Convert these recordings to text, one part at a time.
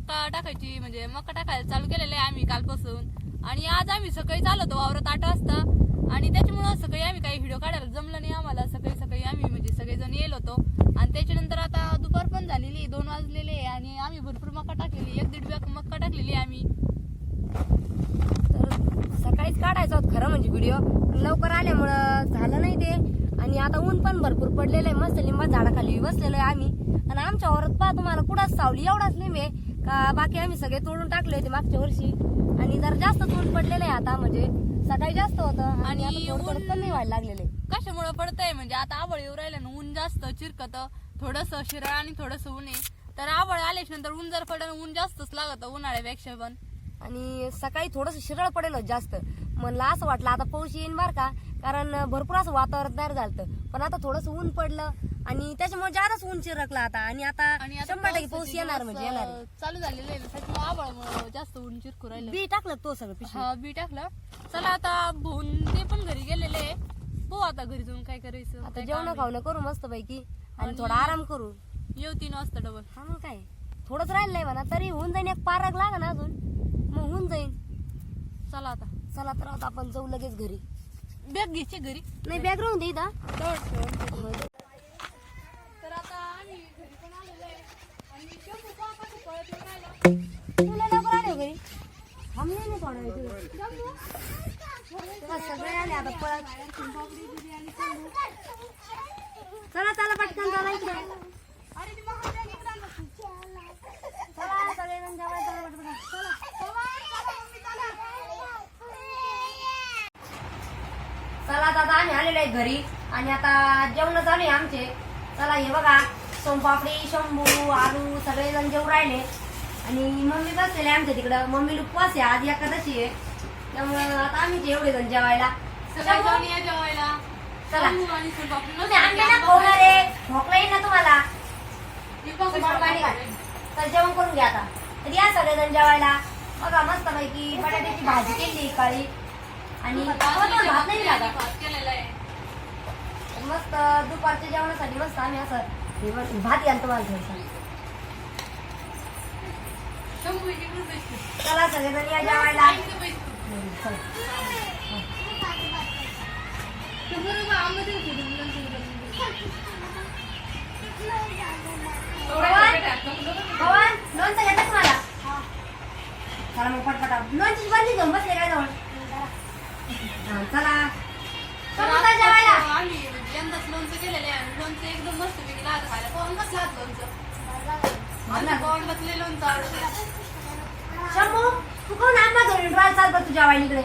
मक्का टाकायची म्हणजे मका टाकायला चालू केलेलं आहे आम्ही कालपासून. आणि आज आम्ही सकाळी चालवतो वावरात आठ वाजता. आणि त्याच्यामुळं सकाळी आम्ही काही व्हिडिओ काढायला जमलं नाही आम्हाला. सकाळी सकाळी आम्ही म्हणजे सगळेजण येलो होतो. आणि त्याच्यानंतर आता दुपार पण झालेली दोन वाजलेले आहे. आणि आम्ही भरपूर मका टाकलेली एक दीड बॅग मका टाकलेली आम्ही. तर सकाळीच काढायचा होत खरं म्हणजे व्हिडिओ लवकर आल्यामुळं झालं नाही ते. आणि आता ऊन पण भरपूर पडलेलं आहे. मस्त लिंबा झाडाखाली बसलेलो आहे आम्ही. आणि आमच्या वरात पहा तुम्हाला कुठंच सावली एवढाच लिंब आहे. का बाकी आम्ही सगळे तोडून टाकले होते मागच्या वर्षी. आणि जर जास्त ऊन पडलेलं आहे आता म्हणजे सकाळी जास्त होतं आणि आणि आता थोडं थोडं ऊन- कमी व्हायला लागलेलं. आहे कशामुळे पडतंय? म्हणजे आता आबळ येऊ राहिलं ना ऊन जास्त चिरकत थोडस शिराळ आणि थोडस ऊन आहे. तर आबळ आल्याच्यानंतर ऊन जर पडलं ऊन जास्तच लागत उन्हाळ्यापेक्षा पण. आणि सकाळी थोडस शिरळ पडेल होतं जास्त. म्हणलं असं वाटलं आता पाऊस येईन बर का. कारण भरपूर असं वातावरण तयार झालं पण आता थोडस ऊन पडलं आणि त्याच्यामुळे जादाच ऊन चिरकलं आता. आणि आता शंभर टक्के पाऊस येणार म्हणजे येणार चालू झालेले आहे ना, त्याच्यामुळे आबळामुळे जास्त ऊन चिरकू राहिलं. बी टाकलं तो सगळं पिशवी हा बी टाकलं. चला आता भाऊन ते पण घरी गेलेले आहे. पाहू आता घरी जाऊन काय करायचं आता काय जेवण काम खावणं करू मस्त पैकी आणि आणि- थोडा आराम करू. आहे. येऊ तीन वाजता डबल हा मग काय? थोडंच राहिलंय म्हणा तरी होऊन जाईन. एक पारक लागा ना अजून. मग होऊन जाईन. चला आता. चला तर आता आपण जाऊ लगेच घरी. बॅग घ्यायची घरी नाही बॅग राहून दे इथं. तर आता आम्ही घरी पण आलेलो आहे आणि शंभू पहा कसं पळत येऊन राहिला. तुला लवकर आले हो घरी थांबले नाही थोडा वेळ तुला. तेव्हा सगळे आले आता पळत चला चला पटकन चला इकडे अरे ती मग बॅग घेऊन आला तू. चला सगळेजण जेवायला चला पटकन. चला. चला आता आता आम्ही आलेलो आहे घरी. आणि आता जेवण चालू आहे आमचे. चला हे बघा. सोनपापडी शंभू आलू सगळेजण जेवू राहिले. आणि मम्मी बसलेले आमच्या तिकडं. मम्मी उपवास आहे आज एकादशी आहे. त्यामुळं आता आम्ही एवढे जण जेवायला. सगळे जाऊन या जेवायला. चला. शंभू आणि सोनपापडी तुम्ही आणले ना खाणार आहे भोकला येईल ना तुम्हाला. तर जेवण करून घ्या आता. तर या सगळेजण जेवायला. बघा मस्त पैकी बटाट्याची भाजी केली काळी. आणि भात नाही लागत. मस्त दुपारच्या जेवणासाठी मस्त आम्ही असं. भात घालतो बैस. चला सगळेजण या जेवायला. पवन लोणचं पटपटा बंदी घेऊन बसले काय जवळ? चला. समोसा जेवायला. आम्ही यंदाच लोणचं केलेलं आहे आणि लोणचं एकदम मस्त पैकी लागत खायला. पवन कसं लागत लोणचं. मला पवन बसले लोणचं आवडतं शंभू तू कोण आंबा घेऊन ड्राय चाल बरं तुझ्या वाईकडे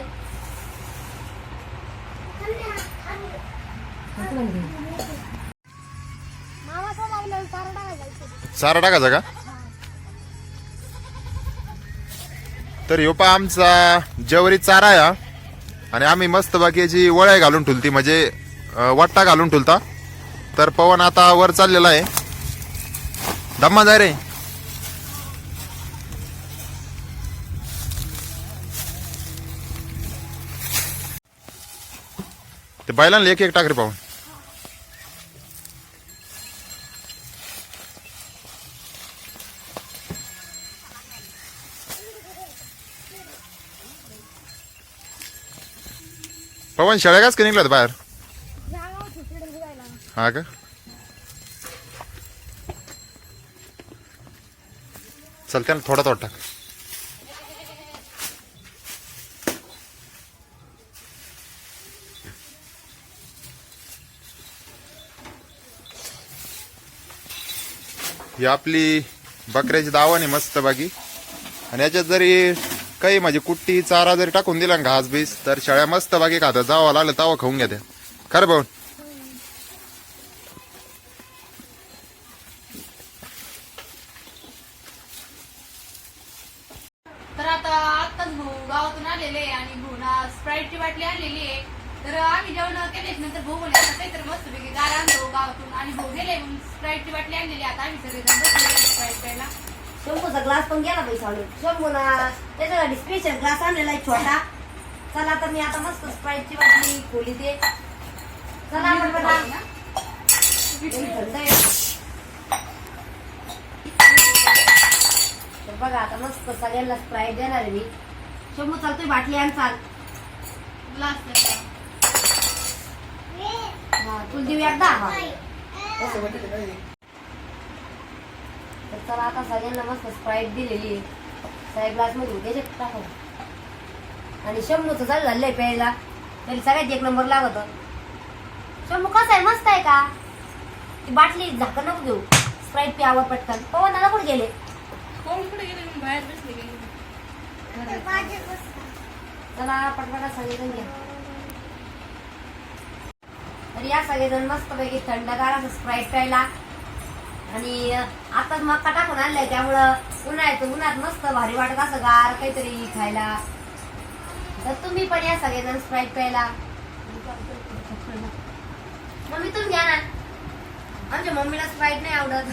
चारा टाकायचा का? तर ह्यो पा आमचा जवरी चारा आहे हा. आणि आम्ही मस्त बाकीची वळ्या घालून ठुलती म्हणजे वट्टा घालून ठुलता तर पवन आता वर चाललेला आहे. दम्मा जाय रे. ते बैलांना एक एक टाकरी पाहून पवन शाळे काच का निघल्यात बाहेर? हा का? चल त्याला थोडा थोडा टाक. ही आपली बकऱ्याची दावण आहे मस्त बाकी आणि याच्यात जरी काही म्हणजे कुट्टी चारा जरी टाकून दिला ना घास बीस तर शेळ्या मस्त बाकी खातात. जावा लागलं तवा खाऊन घ्या त्या खरं पाहून तर आता आताच भाऊ गावातून आलेले आणि भाऊना स्प्राईटची बाटली आणलेली आहे. तर आम्ही जेवण केलेच नंतर भाऊ बोलले आता काहीतरी मस्त पैकी गार आणतो गावातून. आणि भाऊ गेले म्हणून स्प्राईटची बाटली आणलेली आता आम्ही सगळेजण बसले स्प्राईट प्यायला. शंभूचा ग्लास पण गेला पैसा शंभू ना त्याच्यासाठी स्पेशल ग्लास आणलेला आहे छोटा. चला तर मी आता मस्त स्प्राईटची बाटली खोली ते चला आहे. बघा. आता मस्त सगळ्यांना स्प्राईट देणार आहे मी. शंभू चालतोय बाटली आण चाल. ग्लास. हा तुला देऊ एकदा? हा. तर चला आता सगळ्यांना मस्त स्प्राईट दिलेली आहे. सगळ्या ग्लासमध्ये त्याच्यात टाकू आणि शंभूचं चालू झालंय प्यायला. तरी सगळ्यात एक नंबर लागत. शंभू कसं आहे? मस्त आहे का? ती बाटली झाकण नको देऊ स्प्राईट प्यावर पटकन. कुठे गेले? कोण कुठे गेले? मी बाहेर बसले गेले. चला पटपटा सगळेजण घ्या. तर या सगळेजण मस्त पैकी थंडगार असं स्प्राईट प्यायला. आणि आताच मक्का टाकून आणलाय त्यामुळं उन्हाळ्याचं उन्हात मस्त भारी वाटत असं गार काहीतरी खायला. तर तुम्ही पण या सगळेजण स्प्राईट प्यायला. मम्मी तुम्ही घ्या ना. आमच्या मम्मीला स्प्राईट नाही आवडत.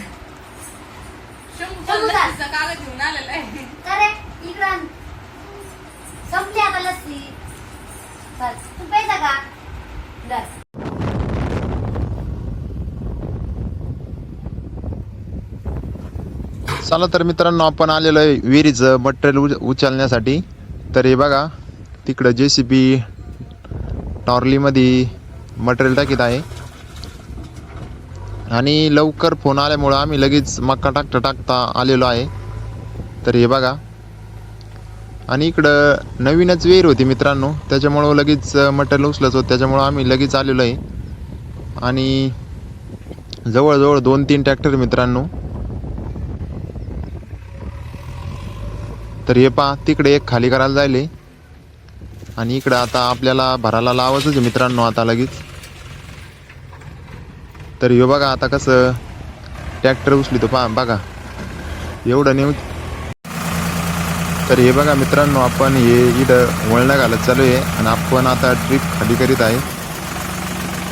शंभू कागद घेऊन आलेला आहे अरे इकडं आण. संपली आता लस्सी चल तू प्यायचा का दर चला तर मित्रांनो आपण आलेलो आहे विहिरीचं मटेरियल उच उचलण्यासाठी. तर हे बघा तिकडं जे सी बी टॉर्लीमध्ये मटेरियल टाकीत आहे. आणि लवकर फोन आल्यामुळं आम्ही लगेच मक्का टाकता टाकता आलेलो आहे. तर हे बघा. आणि इकडं नवीनच विहीर होती मित्रांनो त्याच्यामुळं लगेच मटेरियल उचलत होतं त्याच्यामुळं आम्ही लगेच आलेलो आहे. आणि जवळजवळ दोन तीन ट्रॅक्टर मित्रांनो तर हे पहा तिकडे एक खाली करायला जायले. आणि इकडं आता आपल्याला भरायला लावायचंच आहे मित्रांनो आता लगेच. तर हे बघा आता कसं ट्रॅक्टर उचलितो पहा बघा. एवढं नेऊ तर हे बघा मित्रांनो आपण हे इथं वळणं घालत चालू आहे आणि आपण आता ट्रिप खाली करीत आहे.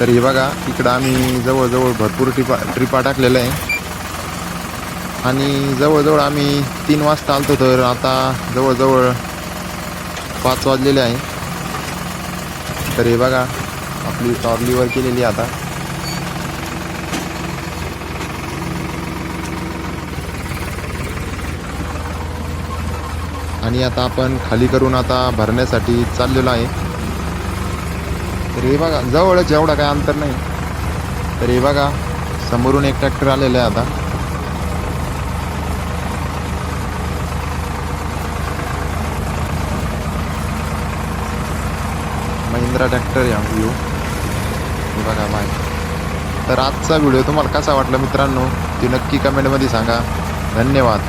तर हे बघा इकडं आम्ही जवळजवळ भरपूर ट्रिपा ट्रिपा टाकलेल्या आहे. आणि जवळजवळ आम्ही तीन वाजता आलतो तर आता जवळजवळ पाच वाजलेले आहे. तर हे बघा आपली टॉर्लीवर केलेली आहे आता. आणि आता आपण खाली करून आता भरण्यासाठी चाललेलो आहे. तर हे बघा जवळच एवढा काय अंतर नाही. तर हे बघा समोरून एक ट्रॅक्टर आलेला आहे आता. महिंद्रा ट्रॅक्टर या व्ह्यू बघा बाय तर आजचा व्हिडिओ तुम्हाला कसा वाटला मित्रांनो? ते नक्की कमेंटमध्ये सांगा. धन्यवाद.